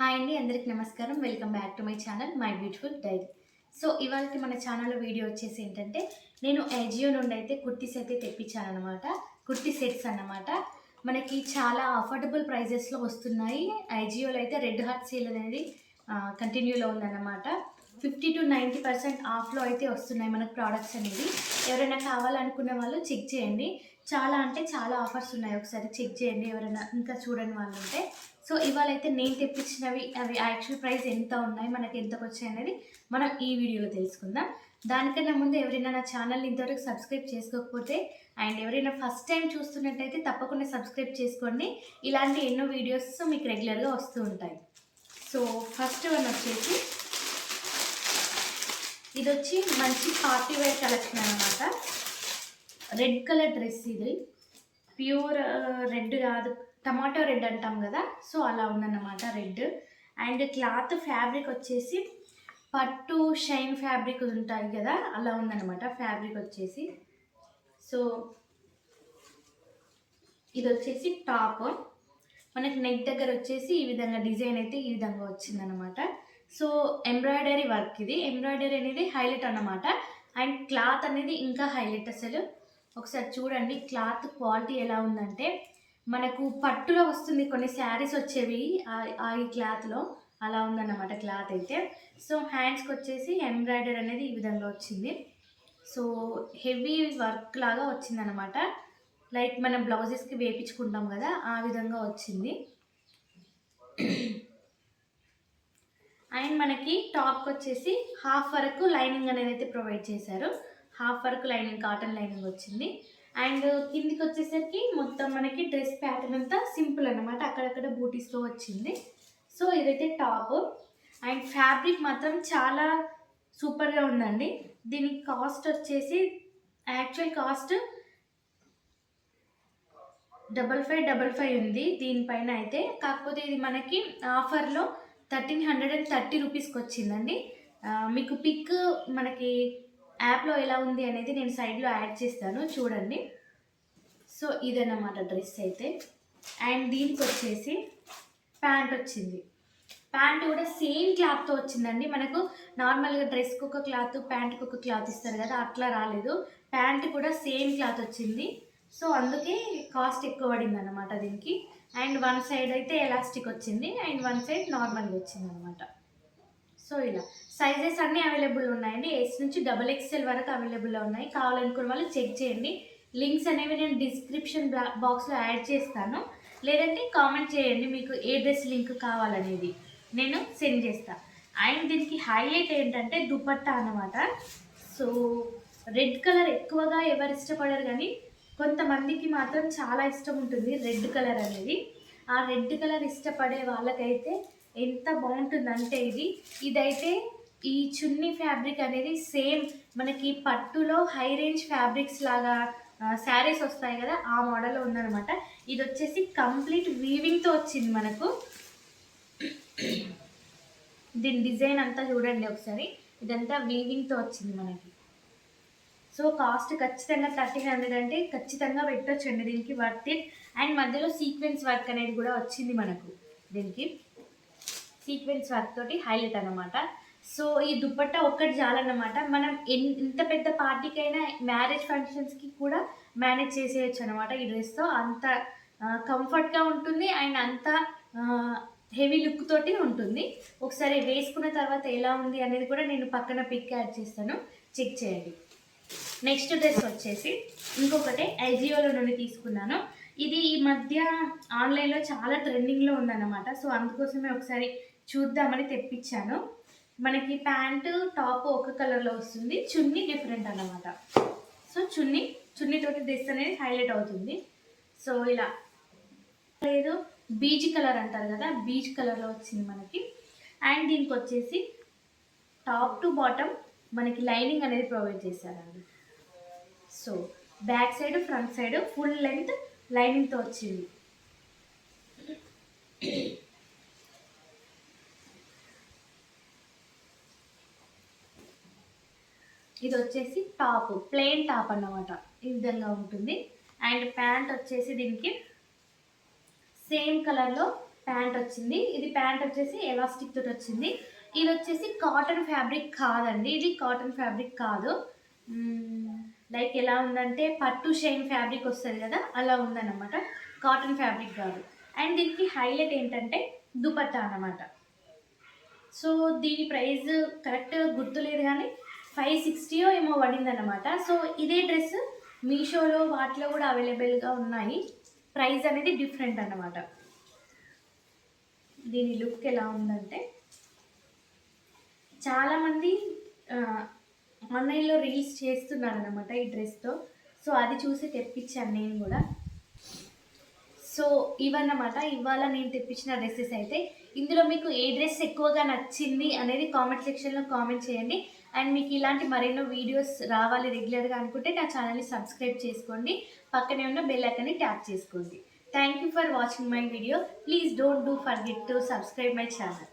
Hi అండి అందరికి నమస్కారం. Welcome back to my channel my beautiful diary. So ఇవాళకి మన ఛానల్లో వీడియో వచ్చేసి ఏంటంటే నేను ఎజియో నుండి అయితే కుర్తీస్ అయితే తెప్పించాను అనమాట కుర్తీ సెట్స్ అన్నమాట. మనకి చాలా అఫోర్డబుల్ ప్రైజెస్లో వస్తున్నాయి. ఐజియోలో అయితే రెడ్ హార్ట్ సేల్ అనేది కంటిన్యూలో ఉందన్నమాట. ఫిఫ్టీ టు నైంటీ పర్సెంట్ ఆఫ్లో అయితే వస్తున్నాయి మనకు ప్రోడక్ట్స్ అనేది ఎవరైనా కావాలనుకునే వాళ్ళు చెక్ చేయండి. చాలా అంటే చాలా ఆఫర్స్ ఉన్నాయి. ఒకసారి చెక్ చేయండి ఎవరైనా. ఇంకా చూడని వాళ్ళు ఉంటే సో ఇవాళ అయితే నేను తెప్పించినవి అవి యాక్చువల్ ప్రైస్ ఎంత ఉన్నాయి మనకి ఎంతకు వచ్చాయి అనేది మనం ఈ వీడియోలో తెలుసుకుందాం. దానికన్నా ముందు ఎవరైనా నా ఛానల్ని ఇంతవరకు సబ్స్క్రైబ్ చేసుకోకపోతే అండ్ ఎవరైనా ఫస్ట్ టైం చూస్తున్నట్టయితే తప్పకుండా సబ్స్క్రైబ్ చేసుకోండి. ఇలాంటి ఎన్నో వీడియోస్ మీకు రెగ్యులర్గా వస్తూ ఉంటాయి. సో ఫస్ట్ వన్ వచ్చేసి ఇది వచ్చి మంచి పార్టీ వేర్ కలెక్షన్ అనమాట రెడ్ కలర్ డ్రెస్ ఇది. ప్యూర్ రెడ్ కాదు. టమాటో రెడ్ అంటాం కదా సో అలా ఉందన్నమాట రెడ్. అండ్ క్లాత్ ఫ్యాబ్రిక్ వచ్చేసి పట్టు షైన్ ఫ్యాబ్రిక్ ఉంటాయి కదా అలా ఉందన్నమాట ఫ్యాబ్రిక్ వచ్చేసి. సో ఇది వచ్చేసి టాప్. మనకి నెక్ దగ్గర వచ్చేసి ఈ విధంగా డిజైన్ అయితే ఈ విధంగా వచ్చిందనమాట సో ఎంబ్రాయిడరీ వర్క్ ఇది. ఎంబ్రాయిడరీ అనేది హైలైట్ అన్నమాట. అండ్ క్లాత్ అనేది ఇంకా హైలైట్ అసలు. ఒకసారి చూడండి క్లాత్ క్వాలిటీ ఎలా ఉందంటే మనకు పట్టులో వస్తుంది కొన్ని శారీస్ వచ్చేవి ఆ- ఈ క్లాత్లో. అలా ఉందన్నమాట క్లాత్ అయితే. సో హ్యాండ్స్కి వచ్చేసి ఎంబ్రాయిడరీ అనేది ఈ విధంగా వచ్చింది. సో హెవీ వర్క్ లాగా వచ్చిందనమాట లైక్ మనం బ్లౌజెస్కి వేపించుకుంటాం కదా ఆ విధంగా వచ్చింది. అండ్ మనకి టాప్కి వచ్చేసి హాఫ్ వరకు లైనింగ్ అనేది అయితే ప్రొవైడ్ చేశారు. హాఫ్ వరకు లైనింగ్ కాటన్ లైనింగ్ వచ్చింది. అండ్ కిందికి వచ్చేసరికి మొత్తం మనకి డ్రెస్ ప్యాటర్న్ అంతా సింపుల్ అనమాట అక్కడక్కడ బూటీస్లో వచ్చింది. సో ఇదైతే టాప్. అండ్ ఫ్యాబ్రిక్ మాత్రం చాలా సూపర్గా ఉందండి. దీని కాస్ట్ వచ్చేసి actual cost double five double five ఉంది దీనిపైన అయితే. కాకపోతే ఇది మనకి ఆఫర్లో థర్టీన్ హండ్రెడ్ అండ్ థర్టీ రూపీస్కి వచ్చిందండి. మీకు పిక్ మనకి యాప్లో ఎలా ఉంది అనేది నేను సైడ్లో యాడ్ చేస్తాను చూడండి. సో ఇదన్నమాట డ్రెస్ అయితే. అండ్ దీనికి వచ్చేసి ప్యాంట్ వచ్చింది. ప్యాంట్ కూడా సేమ్ క్లాత్తో వచ్చిందండి. మనకు నార్మల్గా డ్రెస్కి ఒక క్లాత్ ప్యాంట్కి ఒక క్లాత్ ఇస్తారు కదా అట్లా రాలేదు. ప్యాంట్ కూడా సేమ్ క్లాత్ వచ్చింది. సో అందుకే కాస్ట్ ఎక్కువ పడింది అనమాట దీనికి. అండ్ వన్ సైడ్ అయితే ఎలాస్టిక్ వచ్చింది. అండ్ వన్ సైడ్ నార్మల్గా వచ్చింది అనమాట సో ఇలా సైజెస్ అన్నీ అవైలబుల్ ఉన్నాయండి. ఎస్ నుంచి డబల్ ఎక్స్ఎల్ వరకు అవైలబుల్లో ఉన్నాయి. కావాలనుకున్న వాళ్ళు చెక్ చేయండి. లింక్స్ అనేవి నేను డిస్క్రిప్షన్ బాక్స్లో యాడ్ చేస్తాను. లేదంటే కామెంట్ చేయండి మీకు ఏ డ్రెస్ లింక్ కావాలనేది. నేను సెండ్ చేస్తాను అండ్ దీనికి హైలైట్ ఏంటంటే దుపట్టా అన్నమాట. సో రెడ్ కలర్ ఎక్కువగా ఎవరు ఇష్టపడరు కానీ కొంతమందికి మాత్రం చాలా ఇష్టం ఉంటుంది రెడ్ కలర్ అనేది. ఆ రెడ్ కలర్ ఇష్టపడే వాళ్ళకైతే ఎంత బాగుంటుందంటే ఇది. ఇదైతే ఈ చున్నీ ఫ్యాబ్రిక్ అనేది సేమ్ మనకి పట్టులో హై రేంజ్ ఫ్యాబ్రిక్స్ లాగా శారీస్ వస్తాయి కదా ఆ మోడల్లో ఉందనమాట ఇది వచ్చేసి కంప్లీట్ వీవింగ్తో వచ్చింది మనకు. దీని డిజైన్ అంతా చూడండి ఒకసారి. ఇదంతా వీవింగ్తో వచ్చింది మనకి. సో కాస్ట్ ఖచ్చితంగా థర్టీన్ హండ్రెడ్ అంటే ఖచ్చితంగా పెట్టొచ్చండి దీనికి వర్త్ ఇట్. అండ్ మధ్యలో సీక్వెన్స్ వర్క్ అనేది కూడా వచ్చింది మనకు దీనికి. సీక్వెన్స్ వర్క్ తోటి హైలైట్ అనమాట సో ఈ దుప్పట్టా ఒక్కటి చాలన్నమాట. మనం ఎన్- ఎంత పెద్ద పార్టీకైనా మ్యారేజ్ ఫంక్షన్స్కి కూడా మేనేజ్ చేసేయచ్చు అనమాట ఈ డ్రెస్తో. అంత కంఫర్ట్గా ఉంటుంది అండ్ అంత హెవీ లుక్ తోటి ఉంటుంది. ఒకసారి వేసుకున్న తర్వాత ఎలా ఉంది అనేది కూడా నేను పక్కన పిక్ యాడ్ చేస్తాను. చెక్ చేయండి. నెక్స్ట్ డ్రెస్ వచ్చేసి ఇంకొకటి ఐజియోలో నుండి తీసుకున్నాను. ఇది ఈ మధ్య ఆన్లైన్లో చాలా ట్రెండింగ్లో ఉందన్నమాట. సో అందుకోసమే ఒకసారి చూద్దామని తెప్పించాను. మనకి ప్యాంటు టాప్ ఒక కలర్లో వస్తుంది. చున్నీ డిఫరెంట్ అన్నమాట. సో చున్నీ చున్నీతోటి డ్రెస్ అనేది హైలైట్ అవుతుంది. సో ఇలా లేదు బీచ్ కలర్ అంటారు కదా బీచ్ కలర్లో వచ్చింది మనకి. అండ్ దీనికి వచ్చేసి టాప్ టు బాటమ్ మనకి లైనింగ్ అనేది ప్రొవైడ్ చేశారండి. So back side front side full length లైనింగ్తో వచ్చింది. ఇది వచ్చేసి టాప్ ప్లెయిన్ టాప్ అన్నమాట. ఈ విధంగా ఉంటుంది. అండ్ ప్యాంట్ వచ్చేసి దీనికి సేమ్ కలర్లో ప్యాంట్ వచ్చింది. ఇది ప్యాంట్ వచ్చేసి ఎలాస్టిక్ తోటి వచ్చింది. ఇది వచ్చేసి కాటన్ ఫ్యాబ్రిక్ కాదండి. ఇది కాటన్ ఫ్యాబ్రిక్ కాదు. లైక్ ఎలా ఉందంటే పట్టు షైన్ ఫ్యాబ్రిక్ వస్తుంది కదా అలా ఉందన్నమాట. కాటన్ ఫ్యాబ్రిక్ కాదు. అండ్ దీనికి హైలైట్ ఏంటంటే దుపట్టా అన్నమాట. సో దీని ప్రైస్ కరెక్ట్ గుర్తులేదు కానీ ఫైవ్ సిక్స్టీయో ఏమో పడిందన్నమాట. సో ఇదే డ్రెస్ మీషోలో వాటిలో కూడా అవైలబుల్గా ఉన్నాయి. ప్రైస్ అనేది డిఫరెంట్ అన్నమాట. దీని లుక్ ఎలా ఉందంటే చాలామంది ఆన్లైన్లో రీల్స్ చేస్తున్నారనమాట ఈ డ్రెస్తో. సో అది చూసి తెప్పించాను నేను కూడా. సో ఇవన్నమాట. ఇవాళ నేను తెప్పించిన డ్రెస్సెస్ అయితే ఇందులో మీకు ఏ డ్రెస్ ఎక్కువగా నచ్చింది అనేది కామెంట్ సెక్షన్లో కామెంట్ చేయండి. అండ్ మీకు ఇలాంటి మరెన్నో వీడియోస్ రావాలి రెగ్యులర్గా అనుకుంటే నా ఛానల్ని సబ్స్క్రైబ్ చేసుకోండి. పక్కనే ఉన్న బెల్ ఐకన్ని ట్యాప్ చేసుకోండి. Thank you for watching my video please don't do forget to subscribe my channel